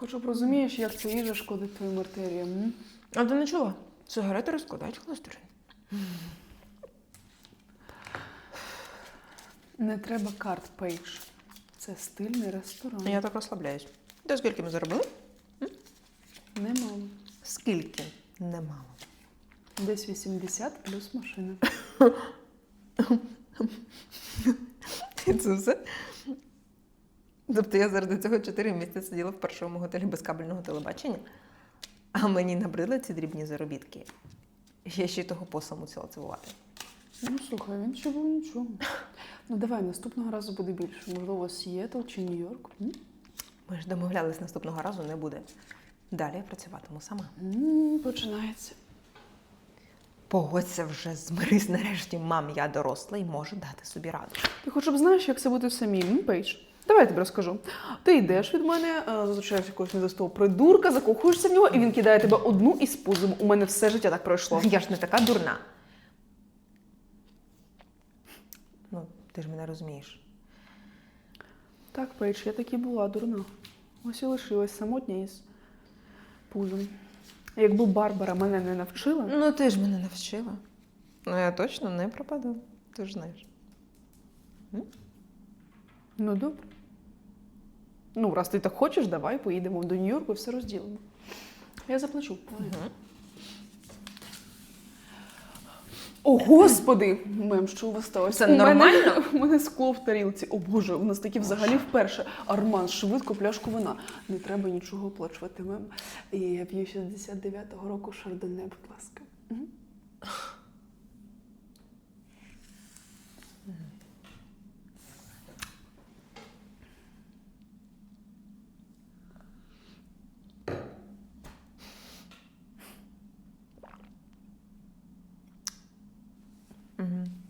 Ти б розумієш, як ця їжа шкодить твоїм артеріям? м? А ти не чула? Сигарети розкладають холестерин. Не треба карт, Пейдж. Це стильний ресторан. Я так розслабляюсь. Та скільки ми заробили? Немало. Скільки? Немало. Десь 80 плюс машина. І це все. Тобто я заради цього 4 місяці сиділа в першому готелі безкабельного телебачення, а мені набридли ці дрібні заробітки. Я ще й того поса мусила цілувати. Ну, слухай, він ще був нічого. Ну давай, наступного разу буде більше. Можливо, Сієтл чи Нью-Йорк. М? Ми ж домовлялись, наступного разу не буде. Далі я працюватиму сама. М, Починається. Погодься вже, змирись нарешті, мам, я доросла і можу дати собі раду. Ти хоч б знаєш, як це бути самим, м, Пейдж? Давай я тобі розкажу. Ти йдеш від мене, е, зустрічаєш якогось недостого придурка, закохуєшся в нього, і він кидає тебе одну із пузом. У мене все життя так пройшло. Я ж не така дурна. Ну, ти ж мене розумієш. Так, Пейдж, я таки була дурна. Ось і лишилась самотня із пузом. Якби Барбара мене не навчила, Ну, ти ж мене навчила. Ну, я точно не пропаду. Ти ж знаєш. ну добре. Ну, раз ти так хочеш, давай поїдемо до Нью-Йорку і все розділимо. Я заплачу. О, господи! Мем, що у вас сталося? Це У мене- нормально? У мене скло в тарілці. О Боже, у нас такі взагалі вперше. Арман, швидко пляшку вина. Не треба нічого оплачувати. Мем. І я п'ю 69-го року шардоне, будь ласка. Мгм. Угу.